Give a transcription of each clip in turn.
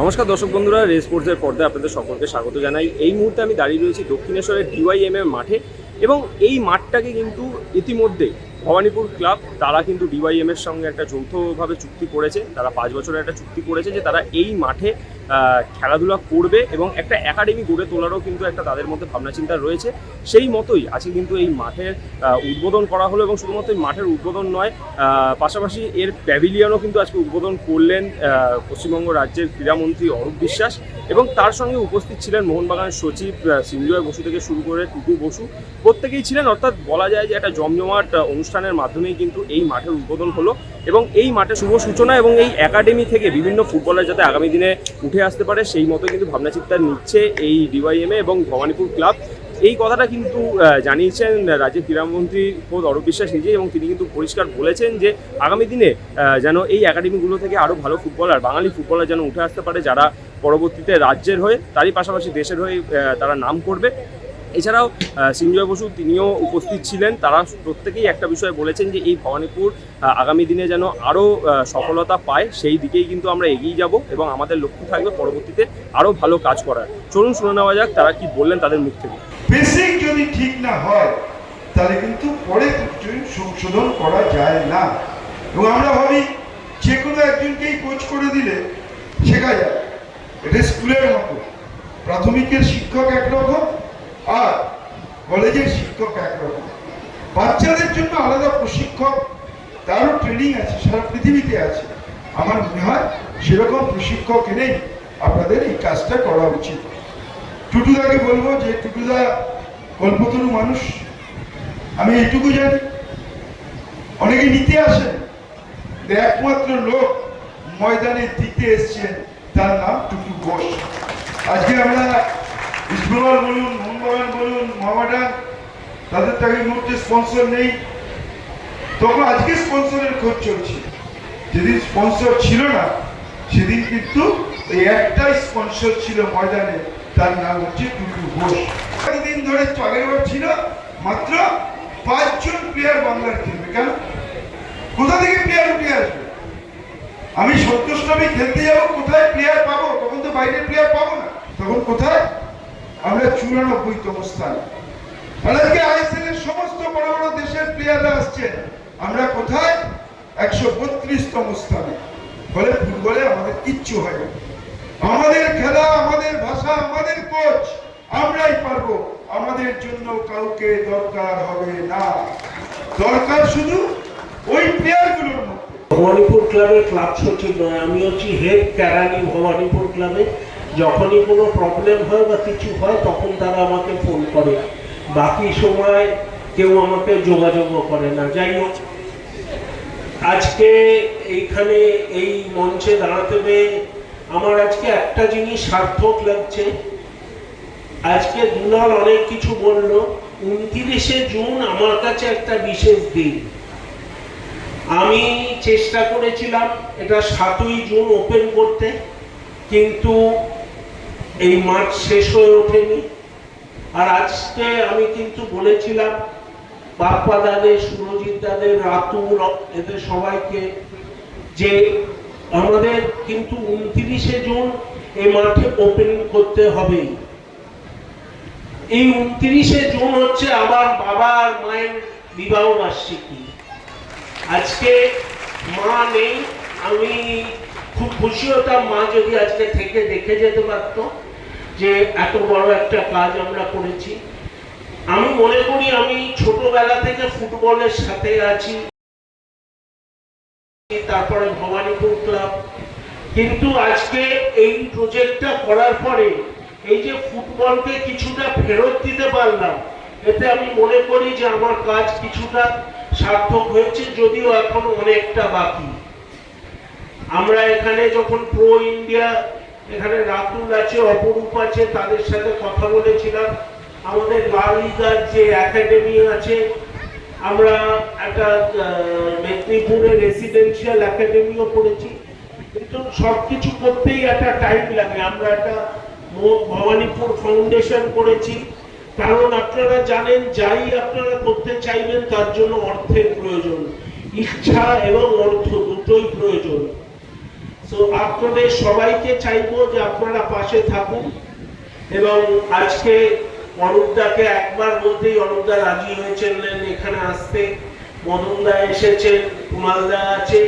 নমস্কার দর্শক বন্ধুরা রেস স্পোর্টসের পর্দায় আপনাদের সকলকে স্বাগত জানাই। এই মুহূর্তে আমি দাঁড়িয়ে রয়েছি দক্ষিণেশ্বরের ডিওয়াইএমএম মাঠে এবং এই মাঠটাকে কিন্তু ইতিমধ্যে ভবানীপুর ক্লাব তারা কিন্তু ডিওয়াইএম এর সঙ্গে একটা যৌথভাবে চুক্তি করেছে তারা পাঁচ বছরের একটা চুক্তি করেছে যে তারা এই মাঠে খেলাধুলা করবে এবং একটা একাডেমি গড়ে তোলারও কিন্তু একটা তাদের মধ্যে ভাবনা চিন্তা রয়েছে। সেই মতোই আজকে কিন্তু এই মাঠের উদ্বোধন করা হলো এবং শুধুমাত্র মাঠের উদ্বোধন নয় পাশাপাশি এর প্যাভিলিয়নও কিন্তু আজকে উদ্বোধন করলেন পশ্চিমবঙ্গ রাজ্যের ক্রীড়ামন্ত্রী অরূপ বিশ্বাস এবং তার সঙ্গে উপস্থিত ছিলেন মোহনবাগান সচিব সিঞ্জয় বসু থেকে শুরু করে টুকু বসু। প্রত্যেকেই ছিলেন অর্থাৎ বলা যায় যে একটা জমজমাট আহ, অনুষ্ঠানের মাধ্যমেই কিন্তু এই মাঠের উদ্বোধন হলো এবং এই মাঠে শুভ সূচনা এবং এই একাডেমি থেকে বিভিন্ন ফুটবলার যাতে আগামী দিনে উঠে আসতে পারে, সেই মতো কিন্তু ভাবনা চিন্তা নিচ্ছে এই ডিওয়াইএমএ এবং ভবানীপুর ক্লাব। এই কথাটা কিন্তু জানিয়েছেন রাজ্যের ক্রীড়ামন্ত্রী খোদ অরূপ বিশ্বাস নিজেই এবং তিনি কিন্তু পরিষ্কার বলেছেন যে আগামী দিনে যেন এই একাডেমিগুলো থেকে আরও ভালো ফুটবলার, বাঙালি ফুটবলার যেন উঠে আসতে পারে যারা পরবর্তীতে রাজ্যের হয়ে, তারই পাশাপাশি দেশের হয়ে তারা নাম করবে। এছাড়াও সিঞ্জয় বসু তিনিও উপস্থিত ছিলেন। তারা প্রত্যেকেই একটা বিষয় বলেছেন যে এই ভবানীপুর আগামী দিনে যেন আরও সফলতা পায়, সেই দিকেই কিন্তু আমরা এগিয়ে যাব এবং আমাদের লক্ষ্য থাকবে পরবর্তীতে আরও ভালো কাজ করার। চলুন, শুনে নেওয়া যাক তারা কি বললেন তাদের মুখ থেকে। বেসিক যদি ঠিক না হয়, তাহলে কিন্তু পরে সংশোধন করা যায় না। এবং আমরা ভাবি, যে কোনো একজনকেই কোচ করে দিলে শেখা যায়। এটা স্কুলের মতো। প্রাথমিকের শিক্ষক একরকম আর কলেজের শিক্ষক একরকম। বাচ্চাদের জন্য আলাদা প্রশিক্ষক, তারও ট্রেনিং আছে, সারা পৃথিবীতে আছে। আমার মনে হয় সেরকম প্রশিক্ষক এনেই আপনাদের এই কাজটা করা উচিত। টুটুদাকে বলব যে, টুটুদা, কল্পতরু মানুষ। আমি এইটুকু জানি। অনেকে নিতে আসেন একমাত্র লোক ময়দানে দিতে এসছেন, তার নাম টুটু ঘোষ। আজকে আমরা বলুন মোহনবাগান বলুন মোহামেডান তাদের তাকে মুহূর্তে স্পন্সর নেই। তখন আজকে স্পন্সরের খোঁজ চলছে। যেদিন স্পন্সর ছিল না, সেদিন কিন্তু এই একটাই স্পন্সর ছিল ময়দানে। তার নাম হচ্ছে টুটু ঘোষ। দিন ধরে আগের ছিল, মাত্র পাঁচজন প্লেয়ার বাংলার খেলবে। কেন? কোথা থেকে প্লেয়ার উঠে আসবে? আমি সন্তোষটমি খেলতে যাব, কোথায় প্লেয়ার পাবো? তখন তো বাইরের প্লেয়ার পাবো না। তখন কোথায় আমরা চুরানব্বইতম স্থান। আর আজকে আইএসএল এর সমস্ত বড় বড় দেশের প্লেয়াররা আসছেন আমরা কোথায়? একশো বত্রিশতম স্থানে। ফলে ফুটবলে আমাদের কিচ্ছু হয় আমাদের খেলা, আমাদের ভাষা, আমাদের কোচ, আমরাই পারব। আমাদের জন্য কাউকে দরকার হবে না। দরকার শুধু ওই প্লেয়ারগুলোর মধ্যে। ভবানীপুর ক্লাবের ক্লাব সচিব নয়, আমি হচ্ছি হেড ক্যারানি ভবানীপুর ক্লাবে। যখনই কোনো প্রবলেম হয় বা কিছু হয়, তখন তারা আমাকে ফোন করে। বাকি সময় কেউ আমাকে যোগাযোগও করে না। যাই হোক, আজকে এইখানে এই মঞ্চে দাঁড়াতে পেরে আমার আজকে একটা জিনিস সার্থক লাগছে। আজকে দুলাল অনেক কিছু বলল। উনত্রিশে জুন আমার কাছে একটা বিশেষ দিন। আমি চেষ্টা করেছিলাম এটা সাতই জুন ওপেন করতে, কিন্তু এই মাঠ শেষ হয়ে ওঠেনি। আর আজকে আমি কিন্তু বলেছিলাম বাপ্পা দাদের সুরজিৎ দাদের রাতুল, এদের সবাইকে যে আমাদের কিন্তু উনত্রিশে জুন এই মাঠে ওপেনিং করতে হবেই। এই উনত্রিশে জুন হচ্ছে আমার বাবা আর মায়ের বিবাহ বার্ষিকী। আজকে মা নেই, আমি খুব খুশি হতাম মা যদি আজকে থেকে দেখে যেতে পারত। যে এত বড় একটা কাজ আমরা করেছি। আমি মনে করি আমি ছোটবেলা থেকে ফুটবলের সাথে আছি। তারপরে ভবানীপুর ক্লাব। কিন্তু আজকে এই প্রজেক্টটা করার পরে এই যে ফুটবলকে কিছুটা ফেরত দিতে পারলাম, এতে আমি মনে করি যে আমার কাজ কিছুটা সার্থক হয়েছে, যদিও এখন অনেকটা বাকি। আমরা এখানে যখন প্রো ইন্ডিয়া এখানে রাতুল আছে, অপরূপ আছে, তাদের সাথে কথা বলেছিলাম। আমাদের লালিগার যে একাডেমি আছে, আমরা একটা মেদিনীপুরে রেসিডেন্সিয়াল একাডেমিও করেছি। কিন্তু সবকিছু করতেই একটা টাইম লাগে। আমরা একটা ভবানীপুর ফাউন্ডেশন করেছি। কারণ আপনারা জানেন, যাই আপনারা করতে চাইবেন, তার জন্য অর্থের প্রয়োজন। ইচ্ছা এবং অর্থ দুটোই প্রয়োজন। তো আপনাদের সবাইকে চাইব যে আপনারা পাশে থাকুন এবং আজকে অনুপদাকে একবার বলতেই অনুপদা রাজি হয়েছিলেন, এখানে আসতে। মদনদা এসেছেন, কুমালদা আছে,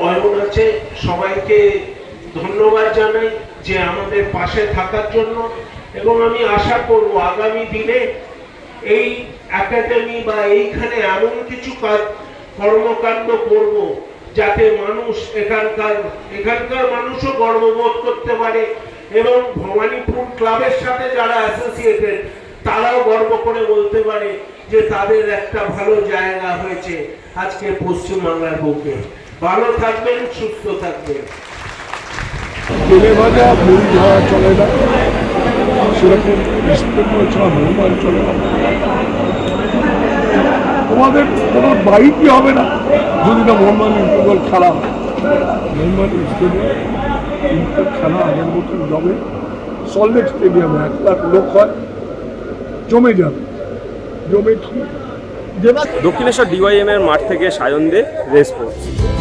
অয়ন আছে। সবাইকে ধন্যবাদ জানাই যে আমাদের পাশে থাকার জন্য এবং আমি আশা করব আগামী দিনে এই একাডেমি বা এইখানে এমন কিছু কাজ কর্মকাণ্ড করব যাতে মানুষ এখানকার এখানকার মানুষও গর্ববোধ করতে পারে এবং ভবানীপুর ক্লাবের সাথে যারা অ্যাসোসিয়েটেড তারাও গর্ব করে বলতে পারে যে তাদের একটা ভালো জায়গা হয়েছে আজকে পশ্চিমবাংলার বুকে। ভালো থাকবেন, সুস্থ থাকবেন। সেরকম স্প্রিং ছাড়া মোহনবাগান চলে তোমাদের কোনো বাইকই হবে না? যদি না মোহাম্মদ ফুটবল খেলা হয় মোহাম্মদ স্টেডিয়াম খেলা আগের মতন জমে সল্টলেক স্টেডিয়ামে এক লাখ লোক হয়, জমে যাবে। জমে দক্ষিণেশ্বর ডিওয়াইএম এর মাঠ থেকে সায়ন দে রেস স্পোর্টস